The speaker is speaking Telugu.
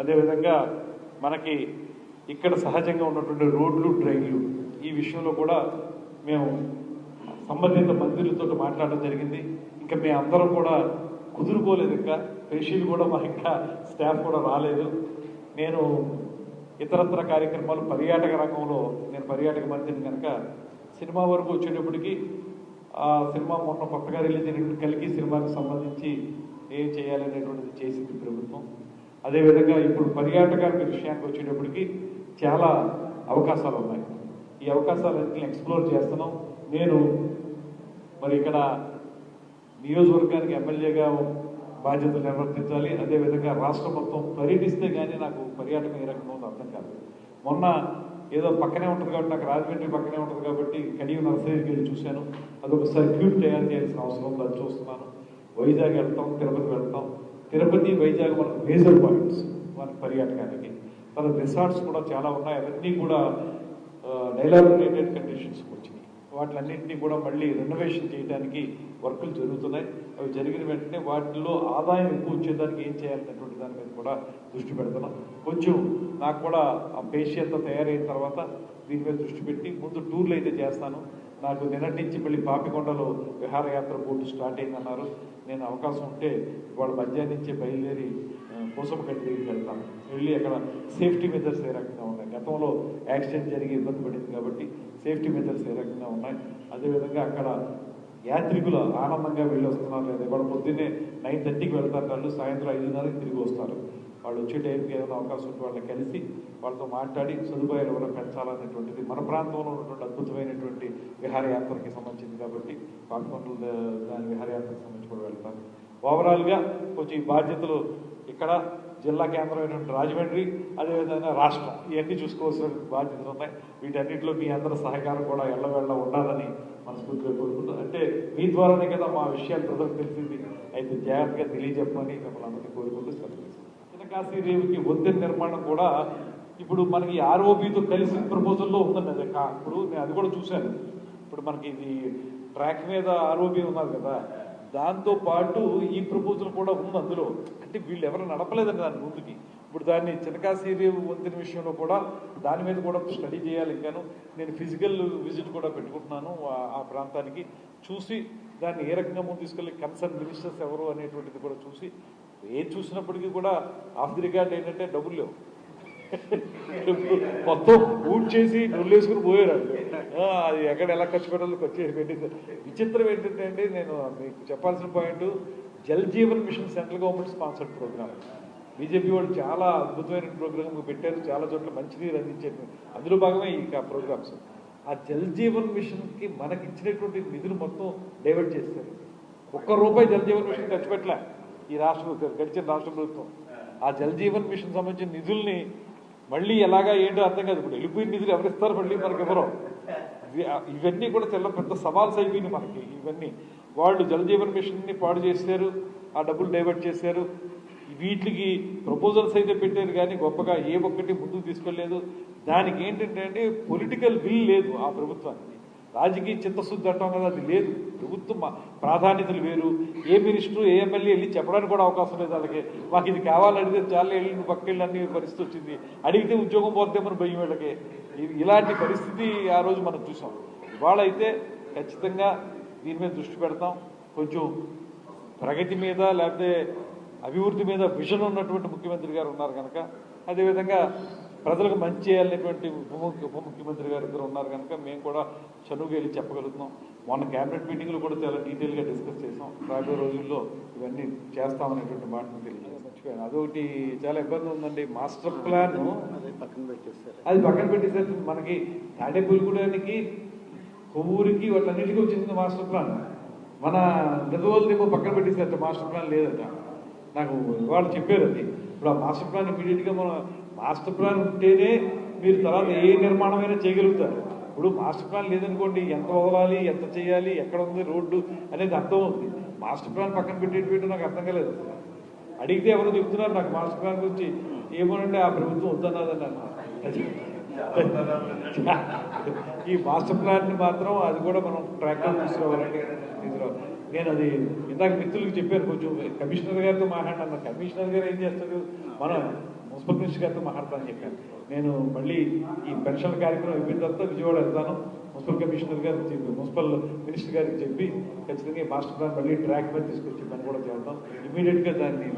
అదేవిధంగా మనకి ఇక్కడ సహజంగా ఉన్నటువంటి రోడ్లు డ్రైన్లు ఈ విషయంలో కూడా మేము సంబంధిత మంత్రులతో మాట్లాడడం జరిగింది. ఇంకా మేము అందరం కూడా కుదురుకోలేదు ఇంకా. పేషీలు కూడా మా ఇంకా స్టాఫ్ కూడా రాలేదు. నేను ఇతరత్ర కార్యక్రమాలు పర్యాటక రంగంలో నేను పర్యాటక మంత్రిని కనుక సినిమా వరకు వచ్చేటప్పటికి ఆ సినిమా మొన్న కొత్తగా రిలీజ్ అయినటువంటి కలిగి సినిమాకి సంబంధించి ఏం చేయాలనేటువంటిది చేసింది ప్రభుత్వం. అదేవిధంగా ఇప్పుడు పర్యాటకానికి విషయానికి వచ్చేటప్పటికి చాలా అవకాశాలు ఉన్నాయి. ఈ అవకాశాలన్నింటిని ఎక్స్ప్లోర్ చేస్తున్నాం. నేను మరి ఇక్కడ నియోజకవర్గానికి ఎమ్మెల్యేగా బాధ్యతలు నిర్వర్తించాలి. అదేవిధంగా రాష్ట్రం మొత్తం పర్యటిస్తే కానీ నాకు పర్యాటకం ఏ రకంగా ఉందో అర్థం కాదు. మొన్న ఏదో పక్కనే ఉంటుంది కాబట్టి నాకు రాజమండ్రి పక్కనే ఉంటుంది కాబట్టి కడియం నర్సరీకి వెళ్ళి చూశాను. అదొక సర్క్యూట్ తయారు చేయాల్సిన అవసరం ఉంది. అది చూస్తున్నాను. వైజాగ్ వెళ్తాం తిరుపతి వెళ్తాం. తిరుపతి వైజాగ్ మనకు మేజర్ పాయింట్స్ మన పర్యాటకానికి. తర్వాత రిసార్ట్స్ కూడా చాలా ఉన్నాయి. అవన్నీ కూడా డైలాబినేటెడ్ కండిషన్స్ వచ్చినాయి. వాటిలన్నింటినీ కూడా మళ్ళీ రెనోవేషన్ చేయడానికి వర్కులు జరుగుతున్నాయి. అవి జరిగిన వెంటనే వాటిలో ఆదాయం ఎక్కువ వచ్చేదానికి ఏం చేయాలనేటువంటి దాని మీద కూడా దృష్టి పెడుతున్నాం. కొంచెం నాకు కూడా ఆ పేషి తయారైన తర్వాత దీని మీద దృష్టి పెట్టి ముందు టూర్లు అయితే చేస్తాను. నాకు నిన్నటి నుంచి మళ్ళీ పాపికొండలో విహారయాత్ర పూర్తి స్టార్ట్ అయిందన్నారు. నేను అవకాశం ఉంటే ఇవాళ మధ్యాహ్నం నుంచే బయలుదేరి కోసం గట్టి దగ్గరికి వెళ్తాను. వెళ్ళి అక్కడ సేఫ్టీ మెజర్స్ ఏ రకంగా ఉన్నాయి. గతంలో యాక్సిడెంట్ జరిగి ఇబ్బంది పడింది కాబట్టి సేఫ్టీ మెజర్స్ ఏ రకంగా ఉన్నాయి. అదేవిధంగా అక్కడ యాత్రికులు ఆనందంగా వెళ్ళి వస్తున్నారు లేదా ఇవాళ పొద్దున్నే నైన్ థర్టీకి వెళ్తారు. వాళ్ళు సాయంత్రం ఐదున్నరకి తిరిగి వస్తారు. వాళ్ళు వచ్చే టైంకి ఏదైనా అవకాశం ఉంటే వాళ్ళని కలిసి వాళ్ళతో మాట్లాడి సదుపాయాలు కూడా పెంచాలనేటువంటిది మన ప్రాంతంలో ఉన్నటువంటి అద్భుతమైనటువంటి విహారయాత్రకి సంబంధించింది కాబట్టి పాల్గొండల దాని విహారయాత్రకు సంబంధించి కూడా వెళ్తాను. ఓవరాల్గా కొంచెం ఈ బాధ్యతలు ఇక్కడ జిల్లా కేంద్రమైనటువంటి రాజమండ్రి అదేవిధంగా రాష్ట్రం ఇవన్నీ చూసుకోవాల్సిన బాధ్యతలు ఉన్నాయి. వీటన్నిటిలో మీ అందరి సహకారం కూడా ఎల్లవేళ్ళ ఉండాలని మనస్ఫూర్తిగా కోరుకుంటున్నాను అంటే మీ ద్వారానే కదా మా విషయాలు ప్రజలకు తెలిసింది. అయితే జాగ్రత్తగా తెలియజెప్పమని మిమ్మల్ని అందరినీ కోరుకుంటూ సెలవు చిన్నకాశీ రేవుకి వంతెన నిర్మాణం కూడా ఇప్పుడు మనకి ఆర్ఓబితో కలిసి ప్రపోజల్లో ఉందండి అది. కా- ఇప్పుడు నేను అది కూడా చూశాను. ఇప్పుడు మనకి ఇది ట్రాక్ మీద ఆర్ఓబి ఉన్నారు కదా దాంతో పాటు ఈ ప్రపోజల్ కూడా ఉంది అందులో. అంటే వీళ్ళు ఎవరు నడపలేదండి దాని ముందుకి. ఇప్పుడు దాన్ని చినకాశీ రేవు వంతెన విషయంలో కూడా దాని మీద కూడా స్టడీ చేయాలి ఇంకాను. నేను ఫిజికల్ విజిట్ కూడా పెట్టుకుంటున్నాను ఆ- ఆ ప్రాంతానికి. చూసి దాన్ని ఏ రకంగా ముందు తీసుకెళ్ళి కన్సర్న్ మినిస్టర్స్ ఎవరు అనేటువంటిది కూడా చూసి ఏం చూసినప్పటికీ కూడా ఆఫ్ ది రికార్డ్ ఏంటంటే డబ్బులు లేవు. మొత్తం ఊడ్ చేసి నొల్లేసుకుని పోయారు అది ఎక్కడ ఎలా ఖర్చు పెట్టాలో ఖర్చు పెట్టింది. విచిత్రం ఏంటంటే అండి నేను మీకు చెప్పాల్సిన point Jal Jeevan mission central government sponsored programme. BJP వాళ్ళు చాలా అద్భుతమైన ప్రోగ్రామ్ పెట్టారు చాలా చోట్ల మంచినీరు అందించారు. అందులో భాగమే ఈ ప్రోగ్రామ్స్. ఆ జల్ జీవన్ మిషన్కి మనకి ఇచ్చినటువంటి నిధులు మొత్తం డైవర్ట్ చేస్తారు. ఒక్క రూపాయి జల్ జీవన్ మిషన్ ఖర్చు పెట్టలే ఈ రాష్ట్ర గడిచిన రాష్ట్ర ప్రభుత్వం. ఆ జల్ జీవన్ మిషన్ సంబంధించిన నిధుల్ని మళ్ళీ ఎలాగా ఏంటో అర్థం కాదు. ఇప్పుడు వెళ్ళిపోయిన నిధులు ఎవరిస్తారు మళ్ళీ మనకి ఎవరో? ఇవన్నీ కూడా చాలా పెద్ద సవాల్స్ అయిపోయినాయి మనకి. ఇవన్నీ వాళ్ళు జలజీవన్ మిషన్ని పాడు చేశారు ఆ డబ్బులు డైవర్ట్ చేశారు. వీటికి ప్రపోజల్స్ అయితే పెట్టారు కానీ గొప్పగా ఏ ఒక్కటి ముందుకు తీసుకెళ్ళలేదు దానికి ఏంటంటే అండి పొలిటికల్ విల్ లేదు ఆ ప్రభుత్వానికి. రాజకీయ చిత్తశుద్ధి అంటాం కదా అది లేదు. ప్రభుత్వం ప్రాధాన్యతలు వేరు. ఏ మినిస్టర్ ఏ ఎమ్మెల్యే వెళ్ళి చెప్పడానికి కూడా అవకాశం లేదు వాళ్ళకి. మాకు ఇది కావాలడిగితే చాలా వెళ్ళి నువ్వు పక్కకెళ్ళి అన్ని పరిస్థితి వచ్చింది. అడిగితే ఉద్యోగం పోతే మన భయం వీళ్ళకి. ఇలాంటి పరిస్థితి ఆ రోజు మనం చూసాం. ఇవాళ అయితే ఖచ్చితంగా దీని మీద దృష్టి పెడతాం. కొంచెం ప్రగతి మీద లేకపోతే అభివృద్ధి మీద విజన్ ఉన్నటువంటి ముఖ్యమంత్రి గారు ఉన్నారు కనుక అదేవిధంగా ప్రజలకు మంచి చేయాలనేటువంటి ఉప ముఖ్య- ఉప ముఖ్యమంత్రి గారు ఇద్దరు ఉన్నారు కనుక మేము కూడా చనువుగా వెళ్ళి చెప్పగలుగుతున్నాం. మొన్న క్యాబినెట్ మీటింగ్లో కూడా చాలా డీటెయిల్గా డిస్కస్ చేసాం. రాబోయే రోజుల్లో ఇవన్నీ చేస్తామనేటువంటి మాటను తెలియజేస్తాం. మర్చిపోయాను అదొకటి చాలా ఇబ్బంది ఉందండి. మాస్టర్ ప్లాన్ అదే పక్కన పెట్టేస్తారు. అది పక్కన పెట్టేసరికి మనకి తాడేపల్లిగూడానికి కొవ్వూరికి వాటన్నిటికీ వచ్చింది మాస్టర్ ప్లాన్. మన నిజవాళ్ళదేమో పక్కన పెట్టేసారట మాస్టర్ ప్లాన్ లేదట. నాకు వాళ్ళు చెప్పారు అది. ఇప్పుడు ఆ మాస్టర్ ప్లాన్ ఇమీడియట్గా మన మాస్టర్ ప్లాన్ ఉంటేనే మీరు తర్వాత ఏ నిర్మాణమైనా చేయగలుగుతారు. ఇప్పుడు మాస్టర్ ప్లాన్ లేదనుకోండి ఎంత వదలాలి ఎంత చేయాలి ఎక్కడ ఉంది రోడ్డు అనేది అర్థం ఉంది మాస్టర్ ప్లాన్ పక్కన పెట్టేటి నాకు అర్థం కాలేదు. అడిగితే ఎవరు చెప్తున్నారు నాకు మాస్టర్ ప్లాన్ గురించి. ఏమోనండి ఆ ప్రభుత్వం వద్దన్నదని ఈ మాస్టర్ ప్లాన్ని మాత్రం అది కూడా మనం ట్రాక్ తీసుకురావాలండి. తీసుకురావాలి. నేను అది ఇందాక మిత్రులకు చెప్పాను కొంచెం కమిషనర్ గారితో మాట్లాడినా కమిషనర్ గారు ఏం చేస్తారు? మనం మున్సిపల్ మినిస్టర్ గారితో మాట్లాడతానని చెప్పాను. నేను మళ్ళీ ఈ పెన్షన్ కార్యక్రమం అయిపోయిన తర్వాత విజయవాడ వెళ్తాను. మున్సిపల్ కమిషనర్ గారికి చెప్పి మున్సిపల్ మినిస్టర్ గారికి చెప్పి ఖచ్చితంగా మాస్టర్ ప్లాన్ మళ్ళీ ట్రాక్ మీద తీసుకొచ్చి పని కూడా చేద్దాం. ఇమీడియట్గా దాన్ని